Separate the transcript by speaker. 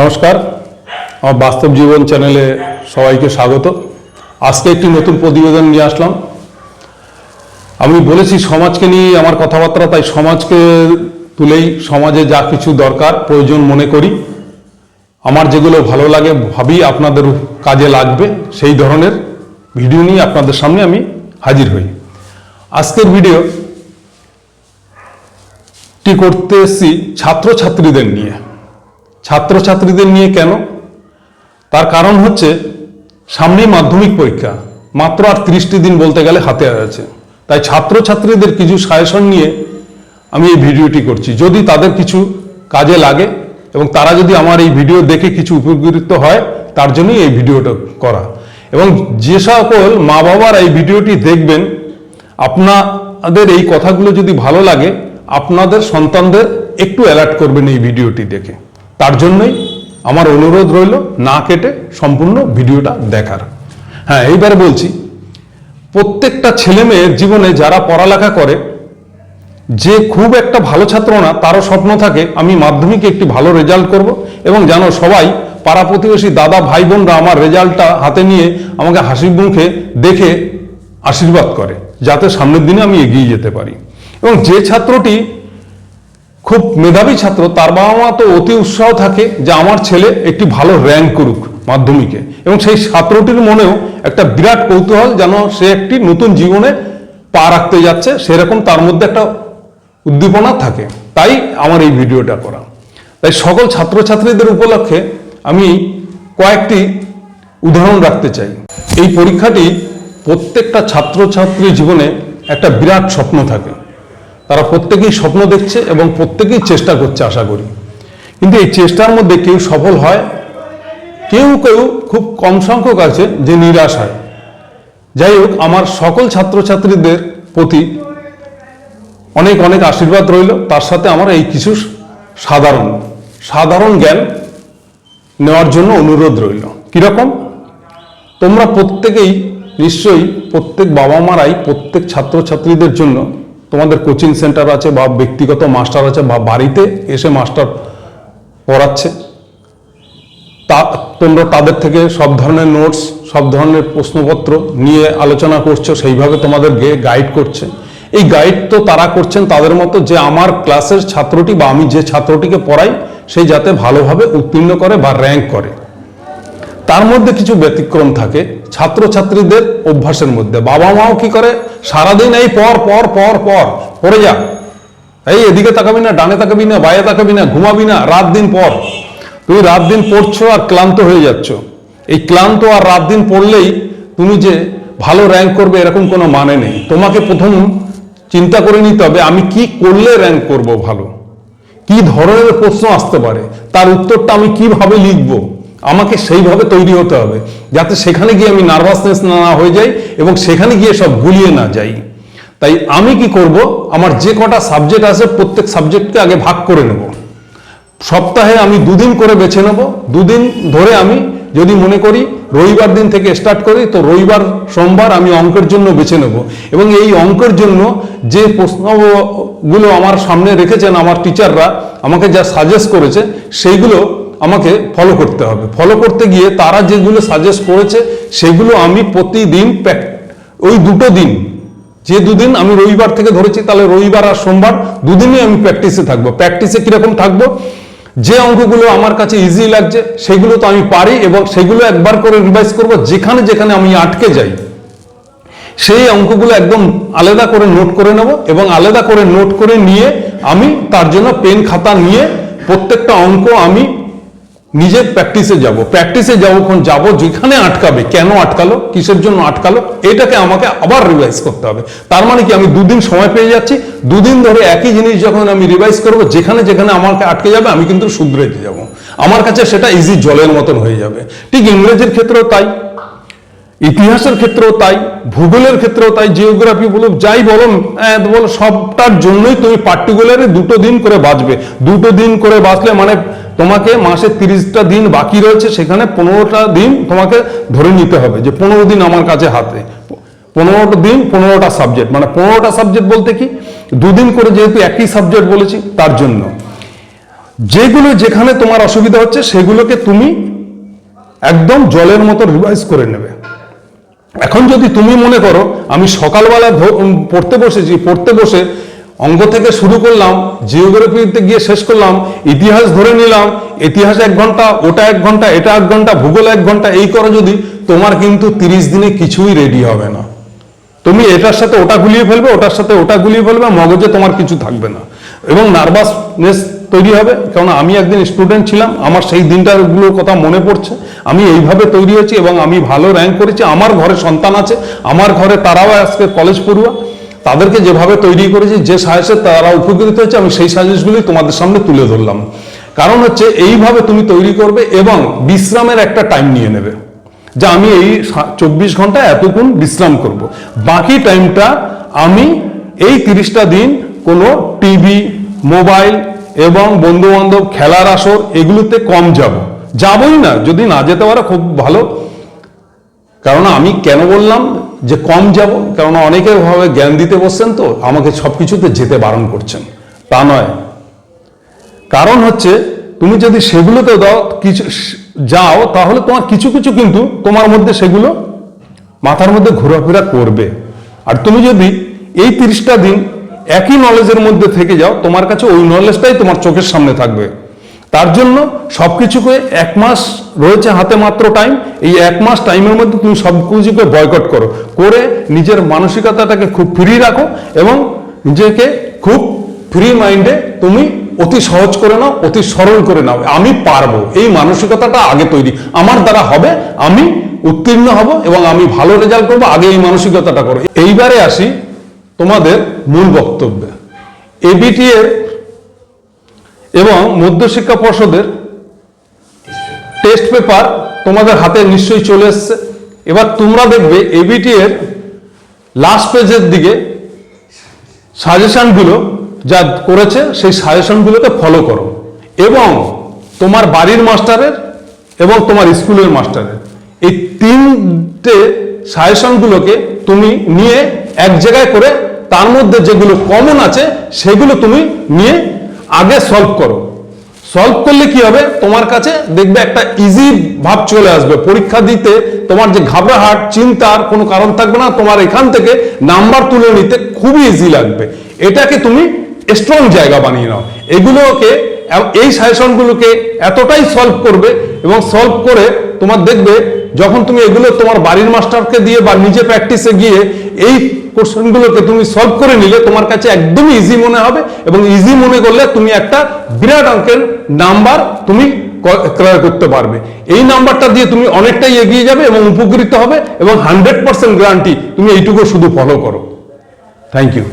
Speaker 1: নমস্কার। আমার বাস্তব জীবন চ্যানেলে সবাইকে স্বাগত। আজকে একটি নতুন প্রতিবেদন নিয়ে আসলাম। আমি বলেছি, সমাজকে নিয়ে আমার কথাবার্তা, তাই সমাজকে তুলেই সমাজে যা কিছু দরকার, প্রয়োজন মনে করি। আমার যেগুলো ভালো লাগে, ভাবি আপনাদের কাজে লাগবে, সেই ধরনের ভিডিও নিয়ে আপনাদের সামনে আমি হাজির হই। আজকের ভিডিও টি করতে এসেছি ছাত্রছাত্রীদের নিয়ে। ছাত্রছাত্রীদের নিয়ে কেন? তার কারণ হচ্ছে সামনেই মাধ্যমিক পরীক্ষা, মাত্র আর ত্রিশটি দিন বলতে গেলে হাতে আছে। তাই ছাত্রছাত্রীদের কিছু সাজেশন নিয়ে আমি এই ভিডিওটি করছি। যদি তাদের কিছু কাজে লাগে এবং তারা যদি আমার এই ভিডিও দেখে কিছু উপকৃত হয়, তার জন্যই এই ভিডিওটা করা। এবং যে সকল মা বাবার এই ভিডিওটি দেখবেন, আপনাদের এই কথাগুলো যদি ভালো লাগে, আপনাদের সন্তানদের একটু অ্যালার্ট করবেন এই ভিডিওটি দেখে। তার জন্যই আমার অনুরোধ রইল না কেটে সম্পূর্ণ ভিডিওটা দেখার। হ্যাঁ এইবার বলছি, প্রত্যেকটা ছেলে মেয়ের জীবনে যারা পড়ালেখা করে, যে খুব একটা ভালো ছাত্র না, তারও স্বপ্ন থাকে, আমি মাধ্যমিকে একটি ভালো রেজাল্ট করব এবং জানো সবাই পাড়া প্রতিবেশী দাদা, ভাই বোনরা আমার রেজাল্টটা হাতে নিয়ে আমাকে হাসির মুখে দেখে আশীর্বাদ করে, যাতে সামনের দিনে আমি এগিয়ে যেতে পারি। এবং যে ছাত্রটি খুব মেধাবী ছাত্র, তার বাবা মা তো অতি উৎসাহ থাকে যে আমার ছেলে একটি ভালো র্যাঙ্ক করুক মাধ্যমিকে। এবং সেই ছাত্রটির মনেও একটা বিরাট কৌতূহল যেন সে একটি নতুন জীবনে পা রাখতে যাচ্ছে, সেরকম তার মধ্যে একটা উদ্দীপনা থাকে। তাই আমার এই ভিডিওটা করা। তাই সকল ছাত্রছাত্রীদের উপলক্ষে আমি কয়েকটি উদাহরণ রাখতে চাই। এই পরীক্ষাটি প্রত্যেকটা ছাত্রছাত্রীর জীবনে একটা বিরাট স্বপ্ন থাকে। তারা প্রত্যেকেই স্বপ্ন দেখছে এবং প্রত্যেকেই চেষ্টা করছে, আশা করি। কিন্তু এই চেষ্টার মধ্যে কেউ সফল হয়? কেউ কেউ খুব কম সংখ্যক আছে যে নিরাশ হয়। যাই হোক, আমার সকল ছাত্রছাত্রীদের প্রতি অনেক অনেক আশীর্বাদ রইল। তার সাথে আমার এই কিছু সাধারণ সাধারণ জ্ঞান নেওয়ার জন্য অনুরোধ রইল। কীরকম? তোমরা প্রত্যেকেই নিশ্চয়ই প্রত্যেক বাবা মারাই প্রত্যেক ছাত্রছাত্রীদের জন্য তোমাদের কোচিং সেন্টার আছে বা ব্যক্তিগত মাস্টার আছে বা বাড়িতে এসে মাস্টার পড়াচ্ছে। তা, তোমরা তাদের থেকে সব ধরনের নোটস সব ধরনের প্রশ্নপত্র নিয়ে আলোচনা করছ, সেইভাবে তোমাদের গাইড করছে। এই গাইড তো তারা করছেন তাদের মতো যে আমার ক্লাসের ছাত্রটি বা আমি যে ছাত্রটিকে পড়াই সেই যাতে ভালোভাবে উত্তীর্ণ করে বা র্যাঙ্ক করে। তার মধ্যে কিছু ব্যতিক্রম থাকে ছাত্রছাত্রীদের অভ্যাসের মধ্যে। বাবা মাও কি করে? সারাদিন এই পর পর পর পর, পড়ে যা। এই এদিকে তাকাবি না, ডানে তাকাবি না বাইরে তাকাবি না, ঘুমাবি না, রাত দিন পর। তুমি রাত দিন পড়ছো আর ক্লান্ত হয়ে যাচ্ছ। এই ক্লান্ত আর রাত দিন পড়লেই তুমি যে ভালো র্যাঙ্ক করবে এরকম কোনো মানে নেই। তোমাকে প্রথম চিন্তা করে নিতে হবে, আমি কি করলে র্যাঙ্ক করব ভালো? কি ধরনের প্রশ্ন আসতে পারে? তার উত্তরটা আমি কীভাবে লিখব? আমাকে সেইভাবে তৈরি হতে হবে যাতে সেখানে গিয়ে আমি নার্ভাসনেস না হয়ে যাই এবং সেখানে গিয়ে সব গুলিয়ে না যাই। তাই আমি কি করব? আমার যে কটা সাবজেক্ট আছে প্রত্যেক সাবজেক্টকে আগে ভাগ করে নেব। সপ্তাহে আমি দুদিন করে বেছে নেব। দুদিন ধরে আমি যদি মনে করি রবিবার দিন থেকে স্টার্ট করি, তো রবিবার, সোমবার আমি অঙ্কের জন্য বেছে নেব এবং এই অঙ্কের জন্য যে প্রশ্নগুলো আমার সামনে রেখেছেন আমার টিচাররা আমাকে যা সাজেস্ট করেছে, সেইগুলো আমাকে ফলো করতে হবে। ফলো করতে গিয়ে তারা যেগুলো সাজেস্ট করেছে, সেগুলো আমি প্রতিদিন ওই দুটো দিন, যে দুদিন আমি রবিবার থেকে ধরেছি, তাহলে রবিবার আর সোমবার দুদিনই আমি প্র্যাকটিসে থাকব। প্র্যাকটিসে কীরকম থাকব? যে অঙ্কগুলো আমার কাছে ইজি লাগছে, সেগুলো তো আমি পারি এবং সেগুলো একবার করে রিভাইজ করব, যেখানে যেখানে আমি আটকে যাই, সেই অঙ্কগুলো একদম আলাদা করে নোট করে নেব এবং আলাদা করে নোট করে নিয়ে আমি তার জন্য পেন খাতা নিয়ে প্রত্যেকটা অঙ্ক আমি নিজে প্র্যাকটিসে যাব। প্র্যাকটিসে যখন যাব, যেখানে আটকাবে, কেন আটকালো, কিসের জন্য আটকালো, এটাকে আমাকে আবার রিভাইজ করতে হবে। তার মানে কি, আমি দুদিন সময় পেয়ে যাচ্ছি, দুদিন ধরে একই জিনিস যখন আমি রিভাইজ করব, যেখানে যেখানে আমাকে আটকে যাবে, আমি কিন্তু শুধরে যাব। আমার কাছে সেটা ইজি জলের মতন হয়ে যাবে। ঠিক ইংরেজির ক্ষেত্রেও তাই। ইতিহাসের ক্ষেত্রেও তাই ভূগোলের ক্ষেত্রেও তাই জিওগ্রাফি বলো যাই বলো আহ, বলো সবটার জন্যই তুমি পার্টিকুলারে দুটো দিন করে বাঁচবে। দুটো দিন করে বাঁচলে মানে তোমাকে মাসে তিরিশটা দিন বাকি রয়েছে সেখানে পনেরোটা দিন তোমাকে ধরে নিতে হবে যে পনেরো দিন আমার কাছে হাতে। পনেরোটা দিন পনেরোটা সাবজেক্ট মানে পনেরোটা সাবজেক্ট বলতে কি? দুদিন করে যেহেতু একই সাবজেক্ট বলেছি তার জন্য। যেগুলো যেখানে তোমার অসুবিধা হচ্ছে সেগুলোকে তুমি একদম জলের মতো রিভাইজ করে নেবে। এখন যদি তুমি মনে করো, আমি সকালবেলা পড়তে বসেছি, পড়তে বসে অঙ্গ থেকে শুরু করলাম, জিওগ্রাফিতে গিয়ে শেষ করলাম, ইতিহাস ধরে নিলাম, ইতিহাস এক ঘণ্টা, ওটা এক ঘণ্টা, এটা এক ঘণ্টা, ভূগোল এক ঘণ্টা, এই করো যদি, তোমার কিন্তু তিরিশ দিনে কিছুই রেডি হবে না। তুমি এটার সাথে ওটা গুলিয়ে ফেলবে, ওটার সাথে ওটা গুলিয়ে ফেলবে, মগজে তোমার কিছু থাকবে না। এবং নার্ভাসনেস তৈরি হবে। কারণ আমি একদিন স্টুডেন্ট ছিলাম, আমার সেই দিনটাগুলোর কথা মনে পড়ছে। আমি এইভাবে তৈরি হয়েছি এবং আমি ভালো র্যাঙ্ক করেছি। আমার ঘরে সন্তান আছে, আমার ঘরে তারাও আজকে কলেজ পড়ুয়া। তাদেরকে যেভাবে তৈরি করেছি, যে সাজেসে তারা উপকৃত হয়েছে, আমি সেই সাজেসগুলি তোমাদের সামনে তুলে ধরলাম। কারণ হচ্ছে এইভাবে তুমি তৈরি করবে এবং বিশ্রামের একটা টাইম নিয়ে নেবে। যে আমি এই চব্বিশ ঘণ্টা এতক্ষণ বিশ্রাম করব। বাকি টাইমটা আমি এই তিরিশটা দিন কোনো টিভি মোবাইল এবং বন্ধু বান্ধব খেলার আসর, এগুলোতে কম যাব। যাবই না, যদি না যেতে পারো খুব ভালো। কারণ আমি কেন বললাম যে কম যাব? কারণ অনেকে ভাবে জ্ঞান দিতে বসছেন তো, আমাকে সব কিছুতে যেতে বারণ করছেন। তা নয়। কারণ হচ্ছে, তুমি যদি সেগুলোতে দাও, কিছু যাও, তাহলে তোমার কিছু কিছু কিন্তু তোমার মধ্যে সেগুলো মাথার মধ্যে ঘোরাফেরা করবে। আর তুমি যদি এই তিরিশটা দিন একই নলেজের মধ্যে থেকে যাও, তোমার কাছে ওই নলেজটাই তোমার চোখের সামনে থাকবে। তার জন্য সব কিছুকে এক মাস রয়েছে হাতে মাত্র টাইম এই এক মাস টাইমের মধ্যে তুমি সব কিছুকে বয়কট করো। করে নিজের মানসিকতাটাকে খুব ফ্রি রাখো এবং নিজেকে খুব ফ্রি মাইন্ডে তুমি অতি সহজ করে নাও, অতি সরল করে নাও। আমি পারব, এই মানসিকতাটা আগে তৈরি। আমার দ্বারা হবে, আমি উত্তীর্ণ হব এবং আমি ভালো রেজাল্ট করব, আগে এই মানসিকতাটা করো। এইবারে আসি তোমাদের মূল বক্তব্যে। এবিটি এর এবং মধ্যশিক্ষা পর্ষদের টেস্ট পেপার তোমাদের হাতে নিশ্চয়ই চলে এসছে। এবার তোমরা দেখবে এবিটি এর লাস্ট পেজের দিকে সাজেশনগুলো যা করেছে, সেই সাজেশনগুলোকে ফলো করো। এবং তোমার বাড়ির মাস্টারের এবং তোমার স্কুলের মাস্টারের এই তিনটে সাজেশনগুলোকে তুমি নিয়ে এক জায়গায় করে তার মধ্যে যেগুলো কমন আছে, সেগুলো তুমি নিয়ে আগে সলভ করো। সলভ করলে কি হবে? তোমার কাছে দেখবে একটা ইজি ভাব চলে আসবে। পরীক্ষা দিতে তোমার যে ঘাবড়াহাট, চিন্তার কোনো কারণ থাকবে না, তোমার এখান থেকে নাম্বার তুলে নিতে খুবই ইজি লাগবে। এটাকে তুমি স্ট্রং জায়গা বানিয়ে নাও। এগুলোকে এই সাজেশনগুলোকে এতটাই সলভ করবে এবং সলভ করে তোমার দেখবে যখন তুমি এগুলো তোমার বাড়ির মাস্টারকে দিয়ে বা নিজে প্র্যাকটিসে গিয়ে এই কোশ্চেনগুলোকে তুমি সলভ করে নিলে তোমার কাছে একদমই ইজি মনে হবে এবং ইজি মনে করলে তুমি একটা বিরাট অঙ্কের নাম্বার তুমি ক্রয় করতে পারবে। এই নাম্বারটা দিয়ে তুমি অনেকটাই এগিয়ে যাবে এবং উপকৃত হবে এবং হান্ড্রেড পার্সেন্ট গ্যারান্টি তুমি এইটুকু শুধু ফলো করো। Thank you